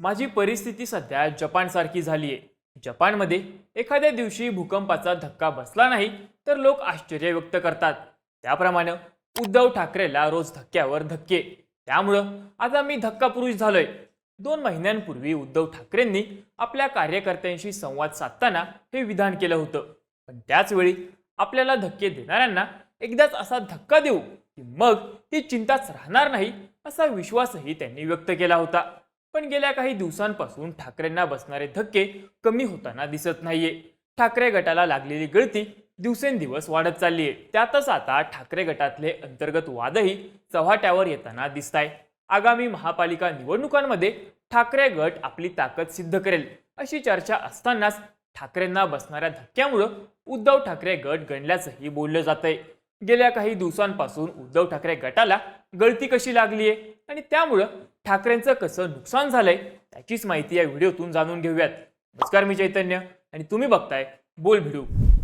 माझी परिस्थिती सध्या जपानसारखी झाली आहे जपानमध्ये एखाद्या दिवशी भूकंपाचा धक्का बसला नाही तर लोक आश्चर्य व्यक्त करतात. त्याप्रमाणे उद्धव ठाकरेला रोज धक्क्यावर धक्के. त्यामुळं आता मी धक्का पुरुष झालोय. दोन महिन्यांपूर्वी उद्धव ठाकरेंनी आपल्या कार्यकर्त्यांशी संवाद साधताना हे विधान केलं होतं. पण त्याचवेळी आपल्याला धक्के देणाऱ्यांना एकदाच असा धक्का देऊ की मग ही चिंताच राहणार नाही असा विश्वासही त्यांनी व्यक्त केला होता. पण गेल्या काही दिवसांपासून ठाकरेंना बसणारे धक्के कमी होताना दिसत नाहीये. ठाकरे गटाला लागलेली गळती दिवसेंदिवस वाढत चालली आहे त्यातच आता ठाकरे गटातले अंतर्गत वादही चव्हाट्यावर येताना दिसत आहे आगामी महापालिका निवडणुकांमध्ये ठाकरे गट आपली ताकद सिद्ध करेल अशी चर्चा असतानाच ठाकरेंना बसणाऱ्या धक्क्यामुळं उद्धव ठाकरे गट गणल्याचंही बोललं जातंय. गेल्या काही दिवसांपासून उद्धव ठाकरे गटाला गळती कशी लागली आहे आणि त्यामुळं ठाकरेंचं कसं नुकसान झालंय त्याचीच माहिती या व्हिडिओतून जाणून घेऊयात. नमस्कार मी चैतन्य आणि तुम्ही बघताय बोल भिडू.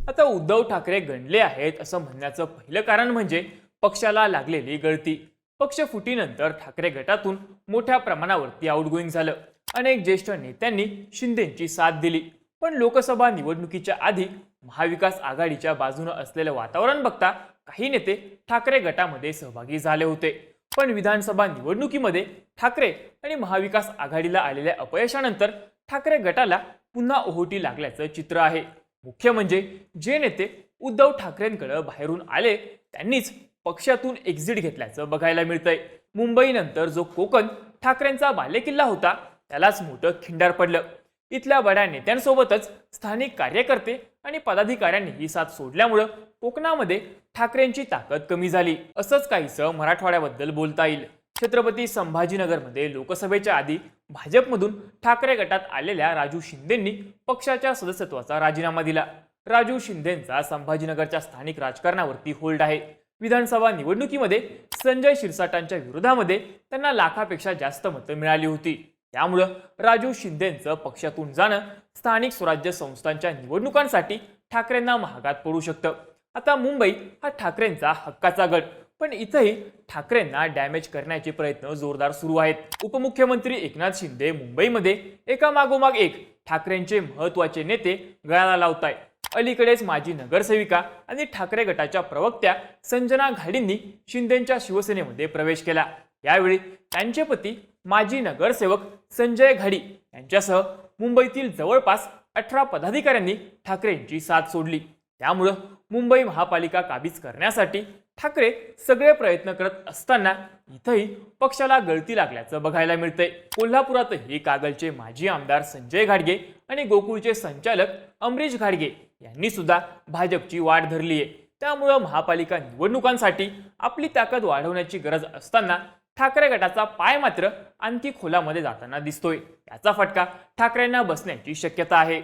आता उद्धव ठाकरे गणले आहेत असं म्हणण्याचं पहिलं कारण म्हणजे पक्षाला लागलेली गळती. पक्ष फुटीनंतर ठाकरे गटातून मोठ्या प्रमाणावरती आउटगोईंग झालं. अनेक ज्येष्ठ नेत्यांनी शिंदेची साथ दिली. पण लोकसभा निवडणुकीच्या आधी महाविकास आघाडीच्या बाजूनं असलेलं वातावरण बघता काही नेते ठाकरे गटामध्ये सहभागी झाले होते. पण विधानसभा निवडणुकीमध्ये ठाकरे आणि महाविकास आघाडीला आलेल्या अपयशानंतर ठाकरे गटाला पुन्हा ओहोटी लागल्याचं चित्र आहे. मुख्य म्हणजे जे नेते उद्धव ठाकरेंकडे बाहेरून आले त्यांनीच पक्षातून एक्झिट घेतल्याचं बघायला मिळतंय. मुंबईनंतर जो कोकण ठाकरेंचा बालेकिल्ला होता त्यालाच मोठं खिंडार पडलं. इथल्या बड्या नेत्यांसोबतच स्थानिक कार्यकर्ते आणि पदाधिकाऱ्यांनी ही साथ सोडल्यामुळं कोकणामध्ये ठाकरेंची ताकद कमी झाली असंच काहीसं मराठवाड्याबद्दल बोलता येईल. छत्रपती संभाजीनगरमध्ये लोकसभेच्या आधी भाजपमधून ठाकरे गटात आलेल्या राजू शिंदेंनी पक्षाच्या सदस्यत्वाचा राजीनामा दिला. राजू शिंदेंचा संभाजीनगरच्या स्थानिक राजकारणावरती होल्ड आहे. विधानसभा निवडणुकीमध्ये संजय शिरसाटांच्या विरोधामध्ये त्यांना लाखापेक्षा जास्त मतं मिळाली होती. त्यामुळं राजू शिंदेंचं पक्षातून जाणं स्थानिक स्वराज्य संस्थांच्या निवडणुकांसाठी ठाकरेंना महागात पडू शकतं. आता मुंबई हा ठाकरेंचा हक्काचा गट पण इथंही ठाकरेंना डॅमेज करण्याचे प्रयत्न जोरदार सुरू आहेत. उपमुख्यमंत्री एकनाथ शिंदे मुंबईमध्ये एका मागोमाग एक ठाकरेंचे महत्त्वाचे नेते गळाला लावताय. अलीकडेच माजी नगरसेविका आणि ठाकरे गटाच्या प्रवक्त्या संजना घाडींनी शिंदेच्या शिवसेनेमध्ये प्रवेश केला. यावेळी त्यांचे पती माजी नगरसेवक संजय घाडी यांच्यासह मुंबईतील जवळपास अठरा पदाधिकाऱ्यांनी ठाकरेंची साथ सोडली. त्यामुळं मुंबई महापालिका काबीज करण्यासाठी ठाकरे सगळे प्रयत्न करत असताना इथंही पक्षाला गळती लागल्याचं बघायला मिळतंय. कोल्हापुरातही कागलचे माजी आमदार संजय घाडगे आणि गोकुळचे संचालक अमरीश घाडगे यांनी सुद्धा भाजपची वाट धरली आहे त्यामुळं महापालिका निवडणुकांसाठी आपली ताकद वाढवण्याची गरज असताना ठाकरे गटाचा पाय मात्र आणखी खोलामध्ये जाताना दिसतोय. याचा फटका ठाकरेंना बसण्याची शक्यता आहे.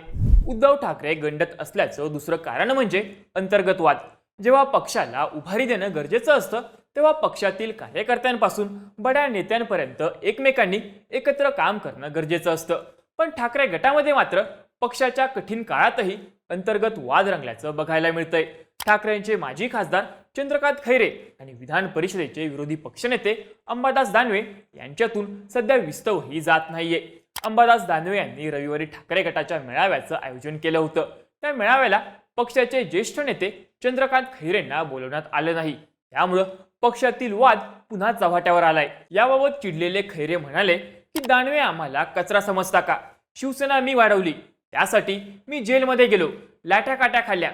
उद्धव ठाकरे गंडत असल्याचं दुसरं कारण म्हणजे अंतर्गत वाद जेव्हा पक्षाला उभारी देणं गरजेचं असतं तेव्हा पक्षातील कार्यकर्त्यांपासून बड्या नेत्यांपर्यंत एकमेकांनी एकत्र काम करणं गरजेचं असतं. पण ठाकरे गटामध्ये मात्र पक्षाच्या कठीण काळातही अंतर्गत वाद रंगल्याचं बघायला मिळतंय. ठाकरेंचे माजी खासदार चंद्रकांत खैरे आणि विधान परिषदेचे विरोधी पक्षनेते अंबादास दानवे यांच्यातून सध्या विस्तव ही जात नाहीये. अंबादास दानवे यांनी रविवारी ठाकरे गटाच्या मेळाव्याचं आयोजन केलं होतं. त्या मेळाव्याला पक्षाचे ज्येष्ठ नेते चंद्रकांत खैरेंना बोलवण्यात आलं नाही. त्यामुळं पक्षातील वाद पुन्हा चव्हाट्यावर आलाय. याबाबत चिडलेले खैरे म्हणाले की दानवे आम्हाला कचरा समजता का? शिवसेना मी वाढवली. त्यासाठी मी जेलमध्ये गेलो. लाट्या काट्या खाल्ल्या.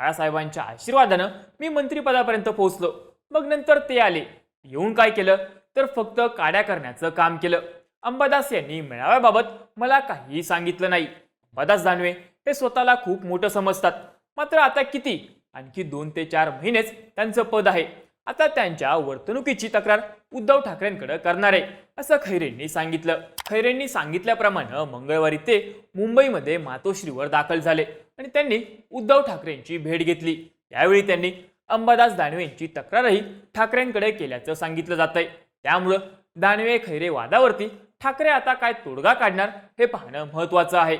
बाळासाहेबांच्या आशीर्वादानं मी मंत्रिपदापर्यंत पोहोचलो. मग नंतर ते आले. येऊन काय केलं? तर फक्त काड्या करण्याचं काम केलं. अंबादास यांनी मेळाव्याबाबत मला काहीही सांगितलं नाही. अंबादास दानवे हे स्वतःला खूप मोठं समजतात. मात्र आता किती? आणखी दोन ते चार महिनेच त्यांचं पद आहे. आता त्यांच्या वर्तणुकीची तक्रार उद्धव ठाकरेंकडे करणार आहे असं खैरेंनी सांगितलं. खैरेंनी सांगितल्याप्रमाणे मंगळवारी ते मुंबईमध्ये मातोश्रीवर दाखल झाले आणि त्यांनी उद्धव ठाकरेंची भेट घेतली. यावेळी त्यांनी अंबादास दानवे यांची तक्रारही ठाकरेंकडे केल्याचं सांगितलं जात आहे त्यामुळं दानवे खैरे वादावरती ठाकरे आता काय तोडगा काढणार हे पाहणं महत्वाचं आहे.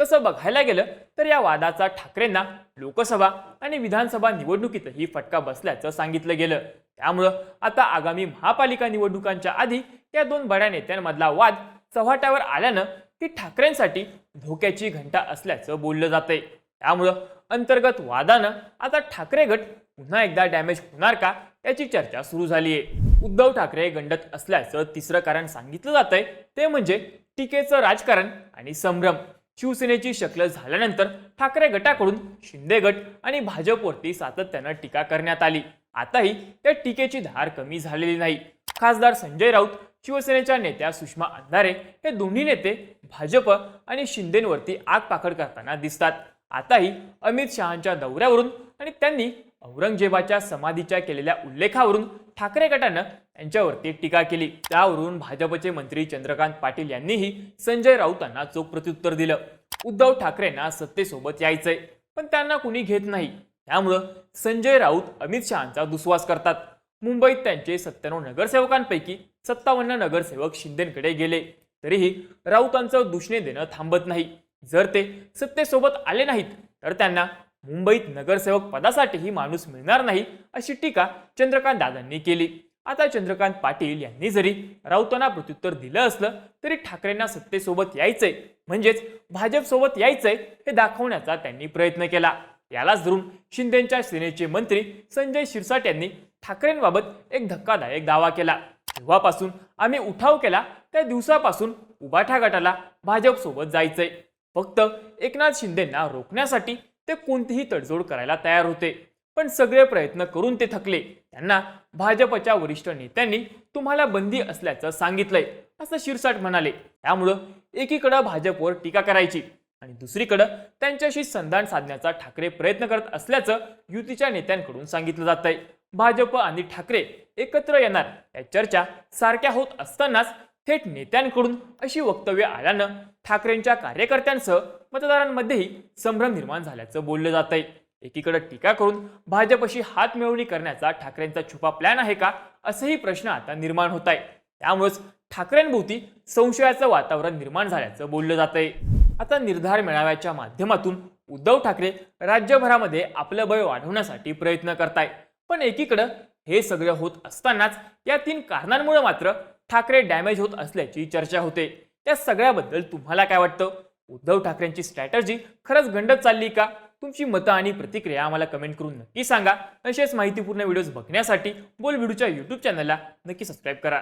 तसं बघायला गेलं तर या वादाचा ठाकरेंना लोकसभा आणि विधानसभा निवडणुकीतही फटका बसल्याचं सांगितलं गेलं. त्यामुळं आता आगामी महापालिका निवडणुकांच्या आधी या दोन बड्या नेत्यांमधला वाद चव्हाट्यावर आल्यानं ती ठाकरेंसाठी धोक्याची घंटा असल्याचं बोललं जातंय. त्यामुळं अंतर्गत वादानं आता ठाकरे गट पुन्हा एकदा डॅमेज होणार का याची चर्चा सुरू झाली आहे उद्धव ठाकरे गंडत असल्याचं तिसरं कारण सांगितलं जातंय ते म्हणजे टीकेचं राजकारण आणि संभ्रम. शिवसेनेची शक्ल झाल्यानंतर ठाकरे गटाकडून शिंदे गट आणि भाजपवरती सातत्यानं टीका करण्यात आली. आताही त्या टीकेची धार कमी झालेली नाही. खासदार संजय राऊत शिवसेनेच्या नेत्या सुषमा अंधारे हे दोन्ही नेते भाजप आणि शिंदेवरती आगपाकड करताना दिसतात. आताही अमित शहांच्या दौऱ्यावरून आणि त्यांनी औरंगजेबाच्या समाधीच्या केलेल्या उल्लेखावरून ठाकरे गटानं यांच्यावरती टीका केली. त्यावरून भाजपचे मंत्री चंद्रकांत पाटील यांनीही संजय राऊतांना चोख प्रत्युत्तर दिलं. उद्धव ठाकरेंना सत्तेसोबत यायचंय पण त्यांना कुणी घेत नाही. त्यामुळं संजय राऊत अमित शहांचा दुस्वास करतात. मुंबईत त्यांचे सत्त्याण्णव नगरसेवकांपैकी सत्तावन्न नगरसेवक शिंदेकडे गेले. तरीही राऊतांचं दुष्णे देणं थांबत नाही. जर ते सत्तेसोबत आले नाहीत तर त्यांना मुंबईत नगरसेवक पदासाठीही माणूस मिळणार नाही अशी टीका चंद्रकांत दादांनी केली. आता चंद्रकांत पाटील यांनी जरी राऊतांना प्रत्युत्तर दिलं असलं तरी ठाकरेंना सत्तेसोबत यायचंय. म्हणजेच भाजपसोबत यायचंय हे दाखवण्याचा त्यांनी प्रयत्न केला. यालाच धरून शिंदेच्या सेनेचे मंत्री संजय शिरसाट यांनी ठाकरेंबाबत एक धक्कादायक दावा केला. तेव्हापासून आम्ही उठाव केला त्या दिवसापासून उबाठा गटाला भाजपसोबत जायचंय. फक्त एकनाथ शिंदेंना रोखण्यासाठी ते कोणतीही तडजोड करायला तयार होते. पण सगळे प्रयत्न करून ते थकले. त्यांना भाजपच्या वरिष्ठ नेत्यांनी तुम्हाला बंदी असल्याचं सांगितलंय असं शिरसाट म्हणाले. त्यामुळं एकीकडं भाजपवर टीका करायची आणि दुसरीकडं त्यांच्याशी संधान साधण्याचा ठाकरे प्रयत्न करत असल्याचं युतीच्या नेत्यांकडून सांगितलं जात आहे भाजप आणि ठाकरे एकत्र येणार. या चर्चा सारख्या होत असतानाच थेट नेत्यांकडून अशी वक्तव्य आल्यानं ठाकरेंच्या कार्यकर्त्यांसह मतदारांमध्येही संभ्रम निर्माण झाल्याचं बोललं जात आहे एकीकडे टीका करून भाजपशी हात मिळवणी करण्याचा ठाकरेंचा छुपा प्लॅन आहे का असंही प्रश्न आता निर्माण होत आहे त्यामुळेच ठाकरेंभोवती संशयाचं वातावरण निर्माण झाल्याचं बोललं जात आहे आता निर्धार मेळाव्याच्या माध्यमातून उद्धव ठाकरे राज्यभरामध्ये आपलं बळ वाढवण्यासाठी प्रयत्न करताय पण एकीकडं हे सगळं होत असतानाच या तीन कारणांमुळे मात्र ठाकरे डॅमेज होत असल्याची चर्चा होते. त्या सगळ्याबद्दल तुम्हाला काय वाटतं? उद्धव ठाकरेंची स्ट्रॅटर्जी खरंच गंडत चालली का? तुमची मतं आणि प्रतिक्रिया आम्हाला कमेंट करून नक्की सांगा. असेच माहितीपूर्ण व्हिडिओज बघण्यासाठी बोल व्हिडिओच्या यूट्यूब चॅनलला नक्की सबस्क्राईब करा.